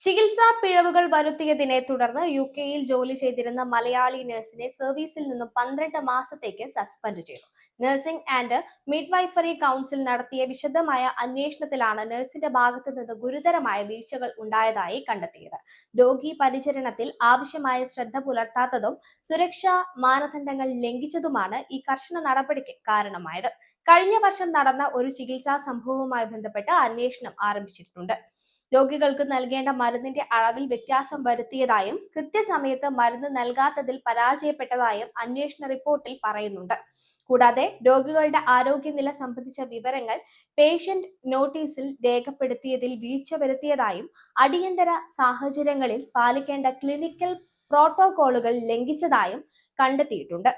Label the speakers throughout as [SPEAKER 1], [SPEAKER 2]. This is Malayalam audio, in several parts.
[SPEAKER 1] ചികിത്സാ പിഴവുകൾ വരുത്തിയതിനെ തുടർന്ന് യു കെയിൽ ജോലി ചെയ്തിരുന്ന മലയാളി നഴ്സിനെ സർവീസിൽ നിന്നും പന്ത്രണ്ട് മാസത്തേക്ക് സസ്പെൻഡ് ചെയ്തു. നഴ്സിംഗ് ആൻഡ് മിഡ്വൈഫറി കൗൺസിൽ നടത്തിയ വിശദമായ അന്വേഷണത്തിലാണ് നഴ്സിന്റെ ഭാഗത്തു നിന്ന് ഗുരുതരമായ വീഴ്ചകൾ ഉണ്ടായതായി കണ്ടെത്തിയത്. രോഗി പരിചരണത്തിൽ ആവശ്യമായ ശ്രദ്ധ പുലർത്താത്തതും സുരക്ഷാ മാനദണ്ഡങ്ങൾ ലംഘിച്ചതുമാണ് ഈ കർശന നടപടിക്ക് കാരണമായത്. കഴിഞ്ഞ വർഷം നടന്ന ഒരു ചികിത്സാ സംഭവവുമായി ബന്ധപ്പെട്ട് അന്വേഷണം ആരംഭിച്ചിട്ടുണ്ട്. രോഗികൾക്ക് നൽകേണ്ട മരുന്നിന്റെ അളവിൽ വ്യത്യാസം വരുത്തിയതായും കൃത്യസമയത്ത് മരുന്ന് നൽകാത്തതിൽ പരാജയപ്പെട്ടതായും അന്വേഷണ റിപ്പോർട്ടിൽ പറയുന്നുണ്ട്. കൂടാതെ രോഗികളുടെ ആരോഗ്യനില സംബന്ധിച്ച വിവരങ്ങൾ പേഷ്യന്റ് നോട്ടീസിൽ രേഖപ്പെടുത്തിയതിൽ വീഴ്ച വരുത്തിയതായും അടിയന്തര സാഹചര്യങ്ങളിൽ പാലിക്കേണ്ട ക്ലിനിക്കൽ പ്രോട്ടോകോളുകൾ ലംഘിച്ചതായും കണ്ടെത്തിയിട്ടുണ്ട്.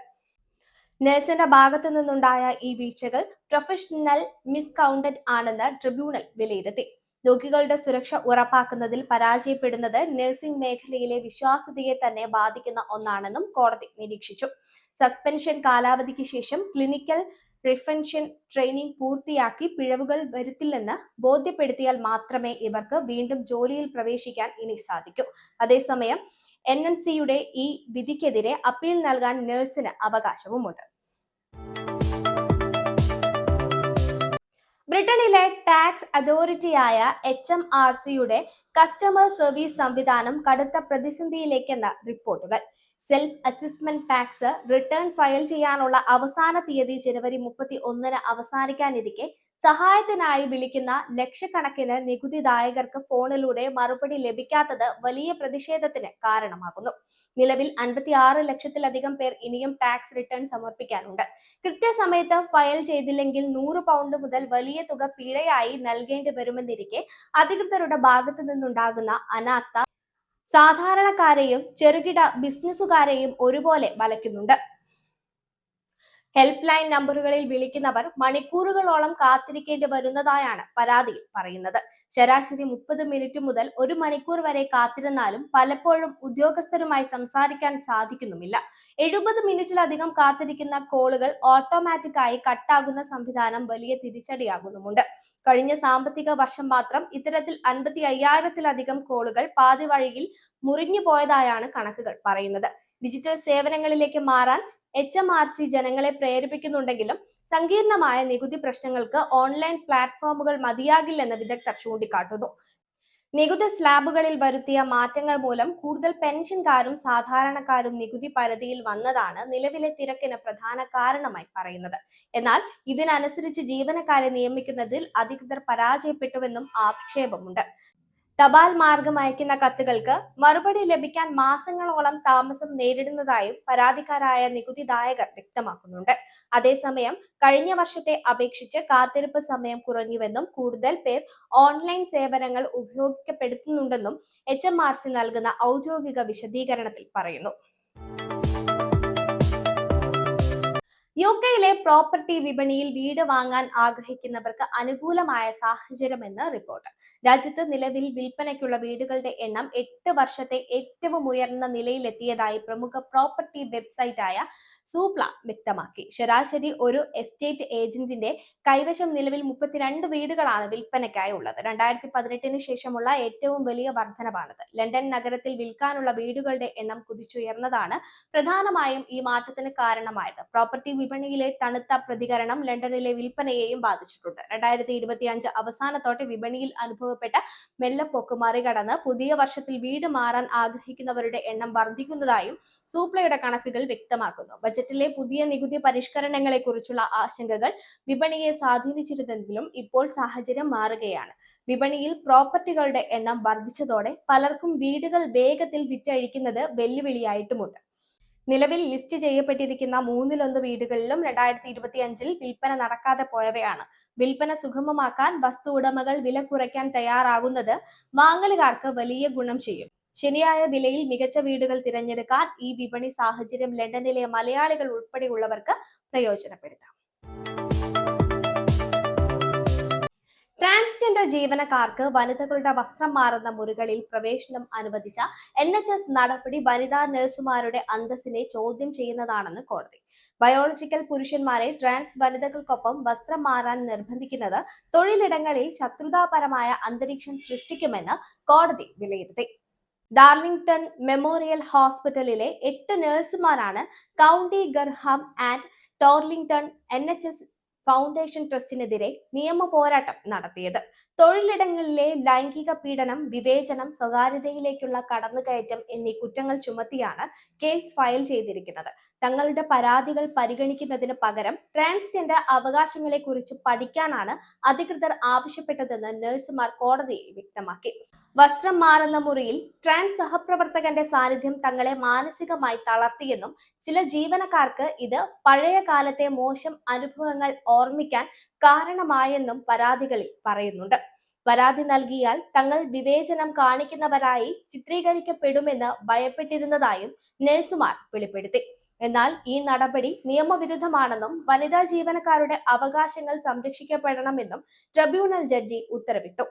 [SPEAKER 1] നഴ്സിന്റെ ഭാഗത്തു നിന്നുണ്ടായ ഈ വീഴ്ചകൾ പ്രൊഫഷണൽ മിസ്കൗണ്ടഡ് ആണെന്ന് ട്രിബ്യൂണൽ വിലയിരുത്തി. രോഗികളുടെ സുരക്ഷ ഉറപ്പാക്കുന്നതിൽ പരാജയപ്പെടുന്നത് നഴ്സിംഗ് മേഖലയിലെ വിശ്വാസ്യതയെ തന്നെ ബാധിക്കുന്ന ഒന്നാണെന്നും കോടതി നിരീക്ഷിച്ചു. സസ്പെൻഷൻ കാലാവധിക്ക് ശേഷം ക്ലിനിക്കൽ റിഫൻഷൻ ട്രെയിനിങ് പൂർത്തിയാക്കി പിഴവുകൾ വരുത്തില്ലെന്ന് ബോധ്യപ്പെടുത്തിയാൽ മാത്രമേ ഇവർക്ക് വീണ്ടും ജോലിയിൽ പ്രവേശിക്കാൻ ഇനി സാധിക്കൂ. അതേസമയം എൻ എൻ സിയുടെ ഈ വിധിക്കെതിരെ അപ്പീൽ നൽകാൻ നഴ്സിന് അവകാശവുമുണ്ട്. ബ്രിട്ടനിലെ ടാക്സ് അതോറിറ്റിയായ എച്ച് എം ആർ സിയുടെ കസ്റ്റമർ സർവീസ് സംവിധാനം കടുത്ത പ്രതിസന്ധിയിലേക്കെന്ന റിപ്പോർട്ടുകൾ. Self assessment tax return file ചെയ്യാനുള്ള അവസാന തീയതി ജനുവരി മുപ്പത്തി ഒന്നിന് അവസാനിക്കാനിരിക്കെ സഹായത്തിനായി വിളിക്കുന്ന ലക്ഷക്കണക്കിന് നികുതിദായകർക്ക് ഫോണിലൂടെ മറുപടി ലഭിക്കാത്തത് വലിയ പ്രതിഷേധത്തിന് കാരണമാകുന്നു. നിലവിൽ അൻപത്തി ആറ് ലക്ഷത്തിലധികം പേർ ഇനിയും ടാക്സ് റിട്ടേൺ സമർപ്പിക്കാനുണ്ട്. കൃത്യസമയത്ത് ഫയൽ ചെയ്തില്ലെങ്കിൽ നൂറ് പൗണ്ട് മുതൽ വലിയ തുക പിഴയായി നൽകേണ്ടി വരുമെന്നിരിക്കെ അധികൃതരുടെ ഭാഗത്തു നിന്നുണ്ടാകുന്ന അനാസ്ഥ സാധാരണക്കാരെയും ചെറുകിട ബിസിനസ്സുകാരെയും ഒരുപോലെ വലയ്ക്കുന്നുണ്ട്. ഹെൽപ്പ് ലൈൻ നമ്പറുകളിൽ വിളിക്കുന്നവർ മണിക്കൂറുകളോളം കാത്തിരിക്കേണ്ടി വരുന്നതായാണ് പരാതിയിൽ പറയുന്നത്. ശരാശരി മുപ്പത് മിനിറ്റ് മുതൽ ഒരു മണിക്കൂർ വരെ കാത്തിരുന്നാലും പലപ്പോഴും ഉദ്യോഗസ്ഥരുമായി സംസാരിക്കാൻ സാധിക്കുന്നുമില്ല. എഴുപത് മിനിറ്റിലധികം കാത്തിരിക്കുന്ന കോളുകൾ ഓട്ടോമാറ്റിക്കായി കട്ടാകുന്ന സംവിധാനം വലിയ തിരിച്ചടിയാകുന്നുമുണ്ട്. കഴിഞ്ഞ സാമ്പത്തിക വർഷം മാത്രം ഇത്തരത്തിൽ അൻപത്തി അയ്യായിരത്തിലധികം കോളുകൾ പാതി വഴിയിൽ മുറിഞ്ഞു പോയതായാണ് കണക്കുകൾ പറയുന്നത്. ഡിജിറ്റൽ സേവനങ്ങളിലേക്ക് മാറാൻ എച്ച് എം ആർ സി ജനങ്ങളെ പ്രേരിപ്പിക്കുന്നുണ്ടെങ്കിലും സങ്കീർണമായ നികുതി പ്രശ്നങ്ങൾക്ക് ഓൺലൈൻ പ്ലാറ്റ്ഫോമുകൾ മതിയാകില്ലെന്ന് വിദഗ്ധർ ചൂണ്ടിക്കാട്ടുന്നു. നികുതി സ്ലാബുകളിൽ വരുത്തിയ മാറ്റങ്ങൾ മൂലം കൂടുതൽ പെൻഷൻകാരും സാധാരണക്കാരും നികുതി പരിധിയിൽ വന്നതാണ് നിലവിലെ തിരക്കിന് പ്രധാന കാരണമായി പറയുന്നത്. എന്നാൽ ഇതിനനുസരിച്ച് ജീവനക്കാരെ നിയമിക്കുന്നതിൽ അധികൃതർ പരാജയപ്പെട്ടുവെന്നും ആക്ഷേപമുണ്ട്. തപാൽ മാർഗം അയക്കുന്ന കത്തുകൾക്ക് മറുപടി ലഭിക്കാൻ മാസങ്ങളോളം താമസം നേരിടുന്നതായും പരാതിക്കാരായ നികുതിദായകർ വ്യക്തമാക്കുന്നുണ്ട്. അതേസമയം കഴിഞ്ഞ വർഷത്തെ അപേക്ഷിച്ച് കാത്തിരിപ്പ് സമയം കുറഞ്ഞുവെന്നും കൂടുതൽ പേർ ഓൺലൈൻ സേവനങ്ങൾ ഉപയോഗിക്കപ്പെടുത്തുന്നുണ്ടെന്നും എച്ച് നൽകുന്ന ഔദ്യോഗിക വിശദീകരണത്തിൽ പറയുന്നു. യു കെയിലെ പ്രോപ്പർട്ടി വിപണിയിൽ വീട് വാങ്ങാൻ ആഗ്രഹിക്കുന്നവർക്ക് അനുകൂലമായ സാഹചര്യമെന്ന് റിപ്പോർട്ട്. രാജ്യത്ത് നിലവിൽ വിൽപ്പനയ്ക്കുള്ള വീടുകളുടെ എണ്ണം എട്ട് വർഷത്തെ ഏറ്റവും ഉയർന്ന നിലയിലെത്തിയതായി പ്രമുഖ പ്രോപ്പർട്ടി വെബ്സൈറ്റായ സൂപ്ല വ്യക്തമാക്കി. ശരാശരി ഒരു എസ്റ്റേറ്റ് ഏജന്റിന്റെ കൈവശം നിലവിൽ മുപ്പത്തിരണ്ട് വീടുകളാണ് വിൽപ്പനയ്ക്കായി ഉള്ളത്. രണ്ടായിരത്തി പതിനെട്ടിന് ശേഷമുള്ള ഏറ്റവും വലിയ വർധനവാണിത്. ലണ്ടൻ നഗരത്തിൽ വിൽക്കാനുള്ള വീടുകളുടെ എണ്ണം കുതിച്ചുയർന്നതാണ് പ്രധാനമായും ഈ മാറ്റത്തിന് കാരണമായത്. പ്രോപ്പർട്ടി വിപണിയിലെ തണുത്ത പ്രതികരണം ലണ്ടനിലെ വിൽപ്പനയെയും ബാധിച്ചിട്ടുണ്ട്. രണ്ടായിരത്തി ഇരുപത്തി അഞ്ച് അവസാനത്തോടെ വിപണിയിൽ അനുഭവപ്പെട്ട മെല്ലപ്പൊക്ക് മറികടന്ന് പുതിയ വർഷത്തിൽ വീട് മാറാൻ ആഗ്രഹിക്കുന്നവരുടെ എണ്ണം വർദ്ധിക്കുന്നതായും സൂപ്ലയുടെ കണക്കുകൾ വ്യക്തമാക്കുന്നു. ബജറ്റിലെ പുതിയ നികുതി പരിഷ്കരണങ്ങളെ കുറിച്ചുള്ള ആശങ്കകൾ വിപണിയെ സ്വാധീനിച്ചിരുന്നെങ്കിലും ഇപ്പോൾ സാഹചര്യം മാറുകയാണ്. വിപണിയിൽ പ്രോപ്പർട്ടികളുടെ എണ്ണം വർദ്ധിച്ചതോടെ പലർക്കും വീടുകൾ വേഗത്തിൽ വിറ്റഴിക്കുന്നത് വെല്ലുവിളിയായിട്ടുമുണ്ട്. നിലവിൽ ലിസ്റ്റ് ചെയ്യപ്പെട്ടിരിക്കുന്ന മൂന്നിലൊന്ന് വീടുകളിലും രണ്ടായിരത്തി ഇരുപത്തി അഞ്ചിൽ വിൽപ്പന നടക്കാതെ പോയവയാണ്. വിൽപ്പന സുഗമമാക്കാൻ വസ്തു ഉടമകൾ വില കുറയ്ക്കാൻ തയ്യാറാകുന്നത് വാങ്ങലുകാർക്ക് വലിയ ഗുണം ചെയ്യും. ശരിയായ വിലയിൽ മികച്ച വീടുകൾ തിരഞ്ഞെടുക്കാൻ ഈ വിപണി സാഹചര്യം ലണ്ടനിലെ മലയാളികൾ ഉൾപ്പെടെയുള്ളവർക്ക് പ്രയോജനപ്പെടുത്താം. ട്രാൻസ്ജെൻഡർ ജീവനക്കാർക്ക് വനിതകളുടെ വസ്ത്രം മാറുന്ന മുറികളിൽ പ്രവേശനം അനുവദിച്ച എൻ എച്ച് എസ് നടപടി വനിതാ നഴ്സുമാരുടെ അന്തസ്സിനെ ചോദ്യം ചെയ്യുന്നതാണെന്ന് കോടതി. ബയോളജിക്കൽ പുരുഷന്മാരെ ട്രാൻസ് വനിതകൾക്കൊപ്പം വസ്ത്രം മാറാൻ നിർബന്ധിക്കുന്നത് തൊഴിലിടങ്ങളിൽ ശത്രുതാപരമായ അന്തരീക്ഷം സൃഷ്ടിക്കുമെന്ന് കോടതി വിലയിരുത്തി. ഡാർലിംഗ്ടൺ മെമ്മോറിയൽ ഹോസ്പിറ്റലിലെ എട്ട് നഴ്സുമാരാണ് county Durham and Darlington N H S foundation ട്രസ്റ്റിനെതിരെ നിയമ പോരാട്ടം നടത്തിയത്. തൊഴിലിടങ്ങളിലെ ലൈംഗിക പീഡനം വിവേചനം സ്വകാര്യതയിലേക്കുള്ള കടന്നുകയറ്റം എന്നീ കുറ്റങ്ങൾ ചുമത്തിയാണ് കേസ് ഫയൽ ചെയ്തിരിക്കുന്നത്. തങ്ങളുടെ പരാതികൾ പരിഗണിക്കുന്നതിന് പകരം ട്രാൻസ്ജെൻഡർ അവകാശങ്ങളെ കുറിച്ച് പഠിക്കാനാണ് അധികൃതർ ആവശ്യപ്പെട്ടതെന്ന് നഴ്സുമാർ കോടതിയിൽ വ്യക്തമാക്കി. വസ്ത്രം മാറുന്ന മുറിയിൽ ട്രാൻസ് സഹപ്രവർത്തകന്റെ സാന്നിധ്യം തങ്ങളെ മാനസികമായി തളർത്തിയെന്നും ചില ജീവനക്കാർക്ക് ഇത് പഴയ കാലത്തെ മോശം അനുഭവങ്ങൾ ഓർമ്മിക്കാൻ കാരണമായെന്നും പരാതികളിൽ പറയുന്നുണ്ട്. പരാതി നൽകിയാൽ തങ്ങൾ വിവേചനം കാണിക്കുന്നവരായി ചിത്രീകരിക്കപ്പെടുമെന്ന് ഭയപ്പെട്ടിരുന്നതായും നഴ്സുമാർ വെളിപ്പെടുത്തി. എന്നാൽ ഈ നടപടി നിയമവിരുദ്ധമാണെന്നും വനിതാ ജീവനക്കാരുടെ അവകാശങ്ങൾ സംരക്ഷിക്കപ്പെടണമെന്നും ട്രിബ്യൂണൽ ജഡ്ജി ഉത്തരവിട്ടു.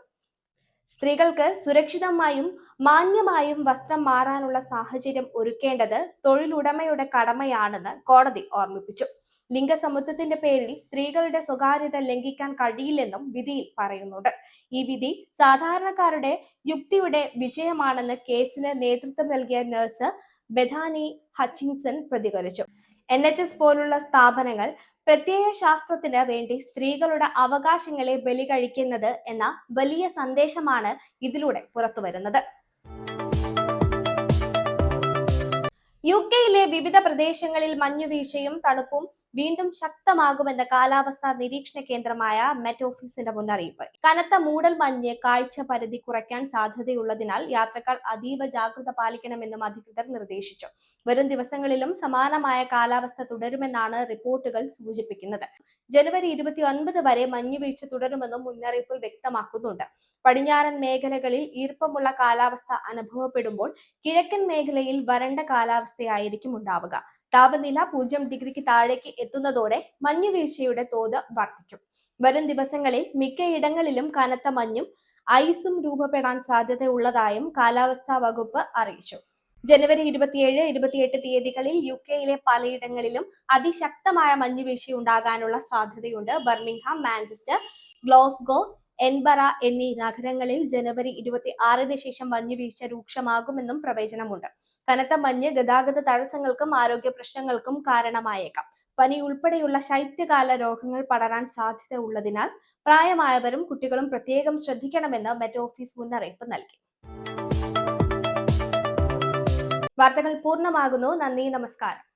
[SPEAKER 1] സ്ത്രീകൾക്ക് സുരക്ഷിതമായും മാന്യമായും വസ്ത്രം മാറാനുള്ള സാഹചര്യം ഒരുക്കേണ്ടത് തൊഴിലുടമയുടെ കടമയാണെന്ന് കോടതി ഓർമ്മിപ്പിച്ചു. ലിംഗസമത്വത്തിന്റെ പേരിൽ സ്ത്രീകളുടെ സ്വകാര്യത ലംഘിക്കാൻ കഴിയില്ലെന്നും വിധിയിൽ പറയുന്നുണ്ട്. ഈ വിധി സാധാരണക്കാരുടെ യുക്തിയുടെ വിജയമാണെന്ന് കേസിന് നേതൃത്വം നൽകിയ നഴ്സ് ബെഥാനി ഹച്ചിൻസൺ പ്രതികരിച്ചു. എൻ എച്ച് എസ് പോലുള്ള സ്ഥാപനങ്ങൾ പ്രത്യയ ശാസ്ത്രത്തിന് വേണ്ടി സ്ത്രീകളുടെ അവകാശങ്ങളെ ബലി കഴിക്കുന്നത് എന്ന വലിയ സന്ദേശമാണ് ഇതിലൂടെ പുറത്തുവരുന്നത്. യു കെയിലെ വിവിധ പ്രദേശങ്ങളിൽ മഞ്ഞുവീഴ്ചയും തണുപ്പും വീണ്ടും ശക്തമാകുമെന്ന് കാലാവസ്ഥാ നിരീക്ഷണ കേന്ദ്രമായ മെറ്റ് ഓഫീസിന്റെ മുന്നറിയിപ്പ്. കനത്ത മൂടൽ മഞ്ഞ് കാഴ്ച പരിധി കുറയ്ക്കാൻ സാധ്യതയുള്ളതിനാൽ യാത്രക്കാർ അതീവ ജാഗ്രത പാലിക്കണമെന്നും അധികൃതർ നിർദ്ദേശിച്ചു. വരും ദിവസങ്ങളിലും സമാനമായ കാലാവസ്ഥ തുടരുമെന്നാണ് റിപ്പോർട്ടുകൾ സൂചിപ്പിക്കുന്നത്. ജനുവരി ഇരുപത്തി ഒൻപത് വരെ മഞ്ഞുവീഴ്ച തുടരുമെന്നും മുന്നറിയിപ്പിൽ വ്യക്തമാക്കുന്നുണ്ട്. പടിഞ്ഞാറൻ മേഖലകളിൽ ഈർപ്പമുള്ള കാലാവസ്ഥ അനുഭവപ്പെടുമ്പോൾ കിഴക്കൻ മേഖലയിൽ വരണ്ട കാലാവസ്ഥയായിരിക്കും ഉണ്ടാവുക. താപനില പൂജ്യം ഡിഗ്രിക്ക് താഴേക്ക് എത്തുന്നതോടെ മഞ്ഞുവീഴ്ചയുടെ തോത് വർദ്ധിക്കും വരും ദിവസങ്ങളിൽ മിക്കയിടങ്ങളിലും കനത്ത മഞ്ഞും ഐസും രൂപപ്പെടാൻ സാധ്യതയുള്ളതായും കാലാവസ്ഥാ വകുപ്പ് അറിയിച്ചു. ജനുവരി ഇരുപത്തിയേഴ് ഇരുപത്തിയെട്ട് തീയതികളിൽ യു കെയിലെ പലയിടങ്ങളിലും അതിശക്തമായ മഞ്ഞുവീഴ്ച ഉണ്ടാകാനുള്ള സാധ്യതയുണ്ട്. ബർമിംഗ്ഹാം മാഞ്ചസ്റ്റർ ഗ്ലോസ്ഗോ എൻബറ എന്നീ നഗരങ്ങളിൽ ജനുവരി ഇരുപത്തി ആറിന് ശേഷം മഞ്ഞുവീഴ്ച രൂക്ഷമാകുമെന്നും പ്രവചനമുണ്ട്. കനത്ത മഞ്ഞ് ഗതാഗത തടസ്സങ്ങൾക്കും ആരോഗ്യ പ്രശ്നങ്ങൾക്കും കാരണമായേക്കാം. പനി ഉൾപ്പെടെയുള്ള ശൈത്യകാല രോഗങ്ങൾ പടരാൻ സാധ്യത ഉള്ളതിനാൽ പ്രായമായവരും കുട്ടികളും പ്രത്യേകം ശ്രദ്ധിക്കണമെന്ന് മെറ്റ് ഓഫീസ് മുന്നറിയിപ്പ് നൽകി. വാർത്തകൾ പൂർണമാകുന്നു. നന്ദി നമസ്കാരം.